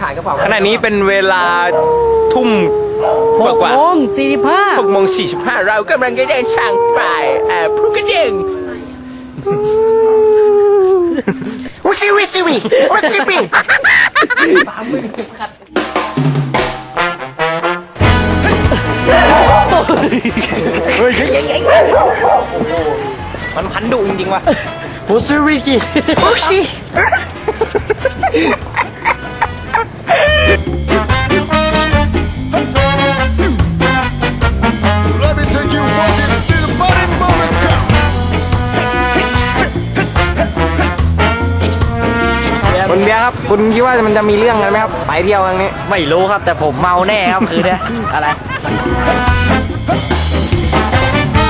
ขายกระเป๋าขณะนี้เป็นเวลาทุ่มกหว่ากกว่าโมงสี่สิบห้าหกโมงสี่สิบห้าเรากำลังจะเดินทางไปเอ่อภูกระดึงอุชิวิซิวิอุชิบิเฮ้ยมันพันดุจริงๆว่ะอุชิวิกิอุชิ คุณเบียร์ครับ คุณคิดว่ามันจะมีเรื่องกันไหมครับ ไปเที่ยวครั้งนี้ ไม่รู้ครับ แต่ผมเมาแน่ครับคืนเนี้ยอะไร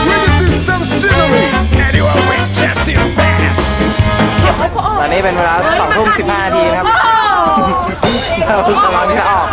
We can do some scenery. Anyway, we just too fast. ตอนนี้เป็นเวลาสองทุ่มสิบห้านาทีนะครับเรากำลังจะออก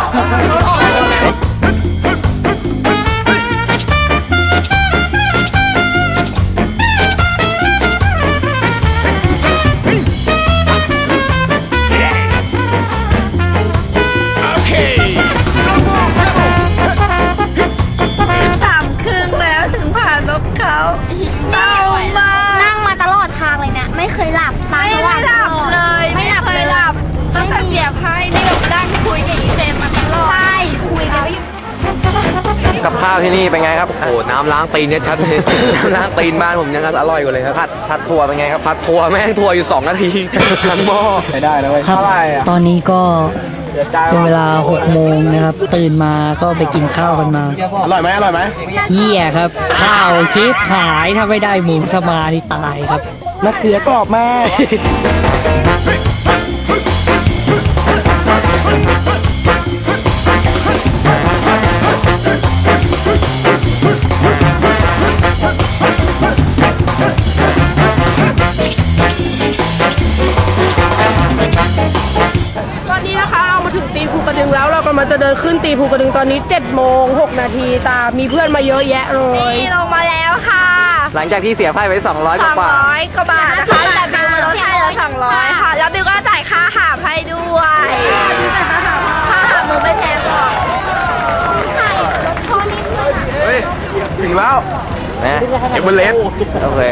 ยเนี่ยไม่เคยหลับตาไม่สได้ว่างหลับตอดเลย ไม่หลับเคเลยยหลับตั้งแต่เสียไพ่นี่แบบนั่งคุยกับอีเฟรมมาตลอดใช่คุยกันไม่หยุดกับข้าวที่นี่เป็นไงครับ โอ้น้ำล้างตีนเนี่ยชัดเลยน้ำล้างตีนบ้านผมยังอร่อยกว่าเลยครับ ผัดผัดถั่วเป็นไงครับ ผัดถั่วแม่งถั่วอยู่2นาทีทั้งหม้อไม่ได้นะเว้ยครับ เท่าไหร่อะตอนนี้ก็เสียใจเป็นว่ะเวลาหกโมงนะครับ ตื่นมาก็ไปกินข้าวกันมา อร่อยไหมอร่อยไหมเฮียครับ ข้าวทิพย์หายถ้าไม่ได้หมูสมาที่ตายครับ มะเขือกรอบมากตอนนี้นะคะเรามาถึงตีภูกระดึงแล้วเรากำลังจะเดินขึ้นตีภูกระดึงตอนนี้7โมง6นาทีตามมีเพื่อนมาเยอะแยะเลย นี่ลงมาแล้วค่ะ หลังจากที่เสียไพ่ไป200กสองว่าร้อยกว่าบาทนะคะแต่บิวมาลดให้เราสองร้อยค่ะ แล้วบิวก็จ่ายค่าหาบให้ด้วยค่าหาบมึงไม่แพงหรอกเฮ้ย ถึงแล้วนะเอเวอเรสต์โอเค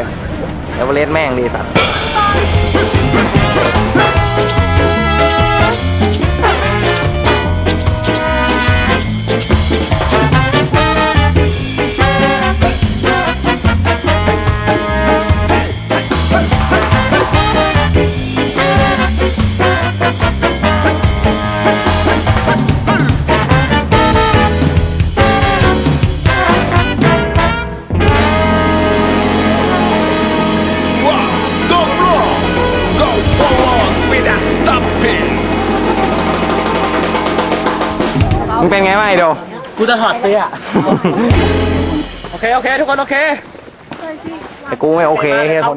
เอเวอเรสต์แม่งดีสัตว์ มึงเป็นไงบ้างไอโด กูจะถอดเสื้อ โอเค โอเค ทุกคน โอเค แต่กูไม่โอเคแค่คน